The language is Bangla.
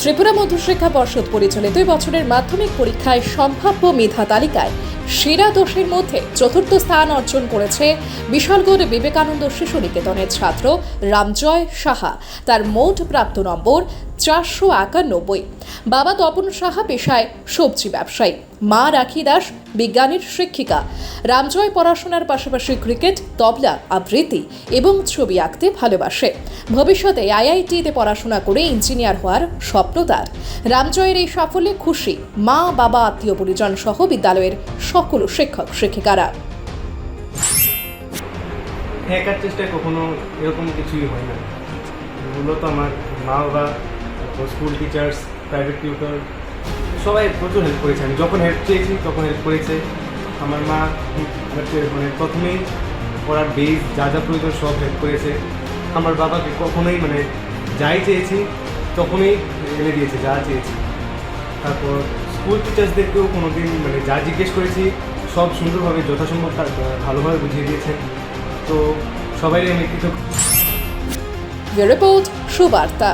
ত্রিপুরা মধ্যশিক্ষা পর্ষদ পরিচালিত দুই বছরের মাধ্যমিক পরীক্ষায় সম্ভাব্য মেধা তালিকায় সেরা দোষের মধ্যে চতুর্থ স্থান অর্জন করেছে বিশালগড় বিবেকানন্দ শিশু নিকেতনের ছাত্র রামজয় সাহা। তার মোট প্রাপ্ত নম্বর চারশো একানব্বই। বাবা তপন সাহা পেশায় সবজি ব্যবসায়ী। মা রাখি দাস, বিজ্ঞানের শিক্ষিকা। রামজয় পড়াশোনার পাশাপাশি ক্রিকেট, তবলা, আবৃত্তি এবং ছবি আঁকতে ভালোবাসে। ভবিষ্যতে আইআইটিতে পড়াশোনা করে ইঞ্জিনিয়ার হওয়ার স্বপ্ন তার। রামজয়ের এই সাফল্যে খুশি মা, বাবা, আত্মীয় পরিজন সহ বিদ্যালয়ের সকল শিক্ষক, শিক্ষিকারা। হ্যাকার চেষ্টায় কখনো এরকম কিছুই হয় না। মূলত আমার মা বাবা স্কুল টিচার্স প্রাইভেট টিউটর সবাই প্রচুর হেল্প করেছে আমি। যখন হেল্প চেয়েছি, তখন হেল্প করেছে। আমার মা মানে প্রথমেই পড়ার বেস যা যা প্রয়োজন সব হেল্প করেছে। আমার বাবাকে কখনোই মানে যাই চেয়েছি, তখনই এনে দিয়েছে, যা চেয়েছি। তারপর স্কুল টিচার্সদেরকেও কোনো দিন মানে যা জিজ্ঞেস করেছি, সব সুন্দরভাবে, যথাসম্ভব তার ভালোভাবে বুঝিয়ে দিয়েছেন তো সবাই আমি কৃতজ্ঞ রিপোর্ট, সুবার্তা।